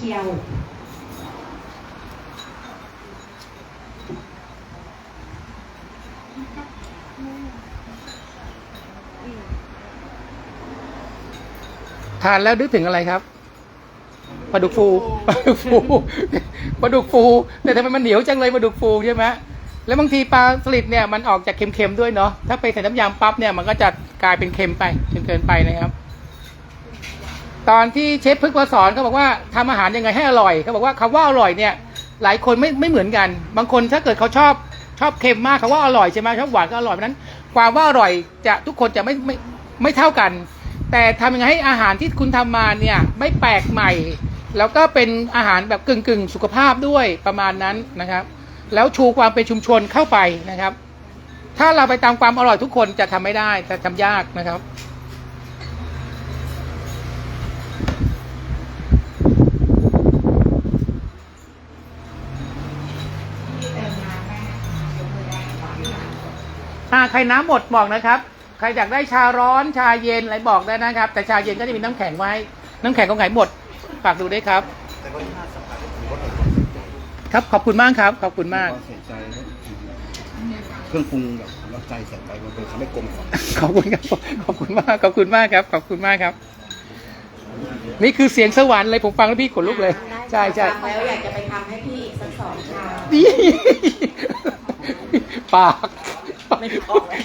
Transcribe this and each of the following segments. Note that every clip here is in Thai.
เที่ยว ทานแล้วนึกถึงอะไรครับปลาดุกฟูปลาดุกฟูปลาดุกฟู แต่ทำไมมันเหนียวจังเลยปลาดุกฟูใช่ไหมแล้วบางทีปลาสลิดเนี่ยมันออกจากเค็มๆด้วยเนาะถ้าไปใส่น้ำยำปั๊บเนี่ยมันก็จะกลายเป็นเค็มไปจนเกินไปนะครับ ตอนที่เชฟพึกมาสอนเขาบอกว่าทำอาหารยังไงให้อร่อยเขาบอกว่าคำว่าอร่อยเนี่ยหลายคนไม่ไม่เหมือนกัน บางคนถ้าเกิดเขาชอบชอบเค็มมากเขาว่าอร่อยใช่ไหมชอบหวานก็อร่อยเพราะนั้นความว่าอร่อยจะทุกคนจะไม่ไม่ไม่เท่ากัน แต่ทำยังไงให้อาหารที่คุณทำมาเนี่ยไม่แปลกใหม่ แล้วก็เป็นอาหารแบบกึ่งกึ่งสุขภาพด้วยประมาณนั้นนะครับ แล้วชูความเป็นชุมชนเข้าไปนะครับ ถ้าเราไปตามความอร่อยทุกคนจะทำไม่ได้จะทำยากนะครับ ใครน้ำหมดบอกนะครับ ใครอยากได้ชาร้อนชาเย็นอะไรบอกได้นะครับ แต่ชาเย็นก็จะมีน้ำแข็งไว้ น้ำแข็งของไหนหมดฝากดูด้วยครับครับขอบคุณมากครับขอบคุณมากใส่ใจนะเครื่องปรุงแบบเราใจใส่ใจมันเป็นทำให้กลมกล่อมขอบคุณครับขอบคุณมากขอบคุณมากครับ ขอบคุณมากครับ นี่คือเสียงสวรรค์เลยผมฟังแล้วพี่ขนลุกเลย ใช่ใช่ ฟังแล้วอยากจะไปทำให้พี่อีกสักสองชามนี่ปาก ไม่ผิดออกเลย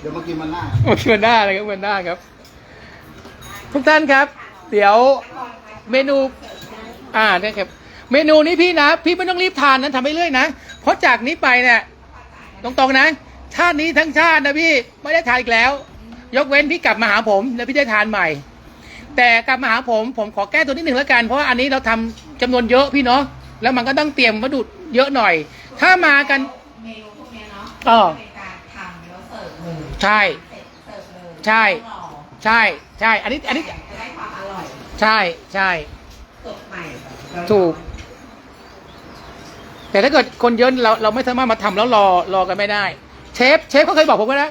เดี๋ยวเมื่อกี้มันหน้าโอ้ยมันหน้าเลยครับมันหน้าครับ ทุกท่านครับ เดี๋ยวเมนู อ่าเนี่ยครับ เมนูนี้พี่นะ พี่ไม่ต้องรีบทานนะทำไปเรื่อยนะเพราะจากนี้ไปเนี่ยตรงๆนะ ชาตินี้ทั้งชาตินะพี่ไม่ได้ทานอีกแล้ว ยกเว้นพี่กลับมาหาผมแล้วพี่ได้ทานใหม่ แต่กลับมาหาผมผมขอแก้ตัวนิดหนึ่งแล้วกัน เพราะว่าอันนี้เราทำจำนวนเยอะพี่เนาะแล้วมันก็ต้องเตรียมวัตถุเยอะหน่อย ถ้ามากันเมนูพวก เนี้ยเนาะอ๋อเป็นการทำแล้วเสิร์ฟเลยใช่ เสร็จเสิร์ฟเลยใช่ต้องรอใช่ใช่ อันนี้อันนี้จะได้ความอร่อยใช่ใช่ สดใหม่ถูก แต่ถ้าเกิดคนเยอะเราเราไม่สามารถมาทำแล้วรอรอกันไม่ได้ เชฟเชฟเขาเคยบอกผมว่านะ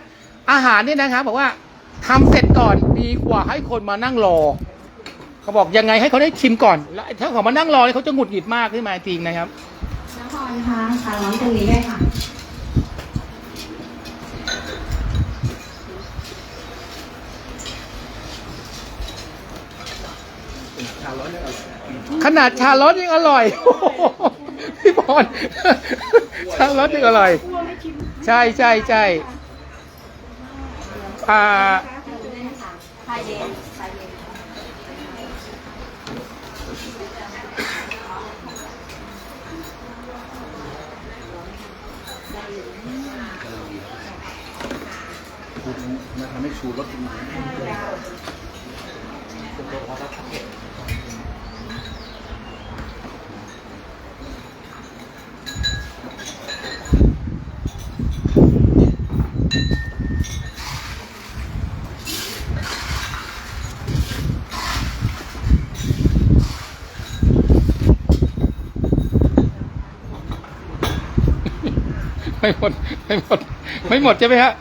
อาหารเนี่ยนะครับบอกว่าทำเสร็จก่อนดีกว่าให้คนมานั่งรอ เขาบอกยังไงให้เขาได้ชิมก่อนแล้วถ้าเขามานั่งรอเนี่ยเขาจะหงุดหงิดมากขึ้นมาจริงนะครับ น้ำพรคะชาร้อนตรงนี้ได้ค่ะ ชาร้อนเนี่ยอร่อย ขนาดชาร้อนยังอร่อยโอ้โหพี่บอลชาร้อนยังอร่อย ใช่ใช่ใช่อ่าชาเย็นชาเย็นมันทำให้ชูรสขึ้นม ไม่หมด ไม่หมด ไม่หมดใช่ไหมฮะ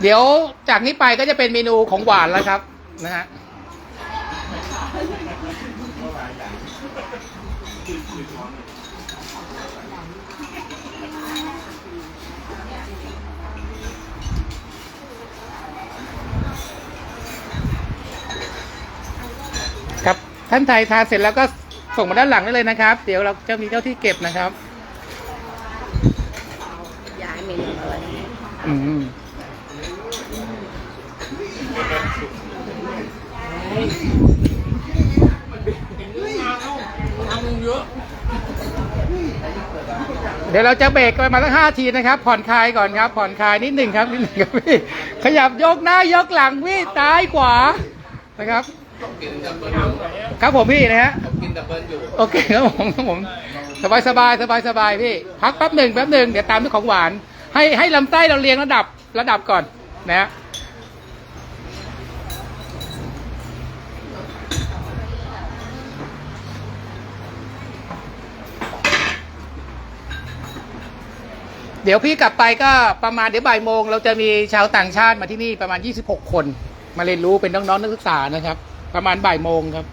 เดี๋ยวจากนี้ไปก็จะเป็นเมนูของหวานแล้วครับ นะฮะ ครับ ท่านไทยทาเสร็จแล้วก็ส่งมาด้านหลังได้เลยนะครับ เดี๋ยวเราจะมีเจ้าที่เก็บนะครับย้ายเมนูอะไรอืมเดี๋ยวเราจะเบรกกันปมาสักห้าทีนะครับ ผ่อนคลายก่อนครับ ผ่อนคลายนิดหนึ่งครับนิดหนึ่งครับพี่ ขยับยกหน้ายกหลังพี่ซ้ายขวานะครับ กินดัเบิลอยู่ครับผมพี่นะฮะโอเคครับผมครับผมสบายสบายสบายสบายพี่ พักแป๊บหนึ่งแป๊บหนึ่งเดี๋ยวตามด้วยของหวาน ให้ให้ลำไส้เราเรียงระดับระดับก่อนนะฮะเดี๋ยวพี่กลับไปก็ประมาณเดี๋ยวบ่ายโมง เราจะมีชาวต่างชาติมาที่นี่ประมาณ 26 คน มาเรียนรู้เป็นน้องๆนักศึกษานะครับ ประมาณบ่ายโมงครับ